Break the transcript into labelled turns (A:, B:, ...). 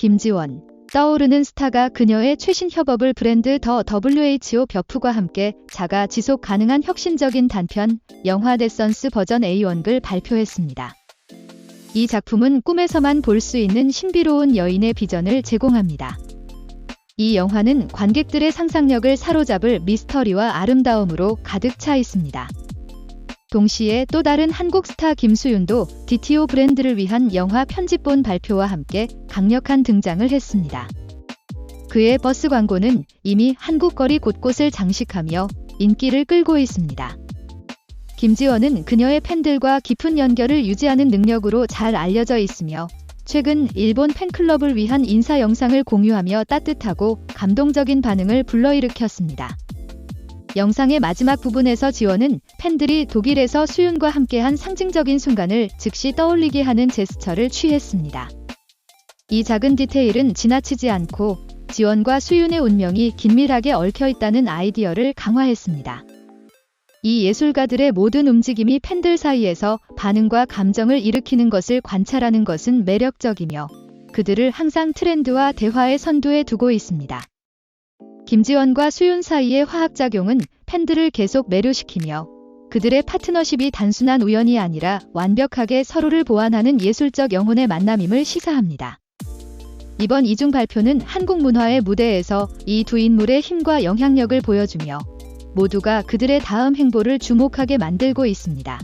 A: 김지원. 떠오르는 스타가 그녀의 최신 협업을 브랜드 더 WHO 벼프과 함께 자가 지속 가능한 혁신적인 단편 영화 데선스 버전 A1글 발표했습니다. 이 작품은 꿈에서만 볼 수 있는 신비로운 여인의 비전을 제공합니다. 이 영화는 관객들의 상상력을 사로잡을 미스터리와 아름다움으로 가득 차 있습니다. 동시에 또 다른 한국 스타 김수윤도 DTO 브랜드를 위한 영화 편집본 발표와 함께 강력한 등장을 했습니다. 그의 버스 광고는 이미 한국 거리 곳곳을 장식하며 인기를 끌고 있습니다. 김지원은 그녀의 팬들과 깊은 연결을 유지하는 능력으로 잘 알려져 있으며 최근 일본 팬클럽을 위한 인사 영상을 공유하며 따뜻하고 감동적인 반응을 불러일으켰습니다. 영상의 마지막 부분에서 지원은 팬들이 독일에서 수윤과 함께한 상징적인 순간을 즉시 떠올리게 하는 제스처를 취했습니다. 이 작은 디테일은 지나치지 않고 지원과 수윤의 운명이 긴밀하게 얽혀 있다는 아이디어를 강화했습니다. 이 예술가들의 모든 움직임이 팬들 사이에서 반응과 감정을 일으키는 것을 관찰하는 것은 매력적이며 그들을 항상 트렌드와 대화의 선두에 두고 있습니다. 김지원과 수윤 사이의 화학작용은 팬들을 계속 매료시키며 그들의 파트너십이 단순한 우연이 아니라 완벽하게 서로를 보완하는 예술적 영혼의 만남임을 시사합니다. 이번 이중 발표는 한국 문화의 무대에서 이 두 인물의 힘과 영향력을 보여주며 모두가 그들의 다음 행보를 주목하게 만들고 있습니다.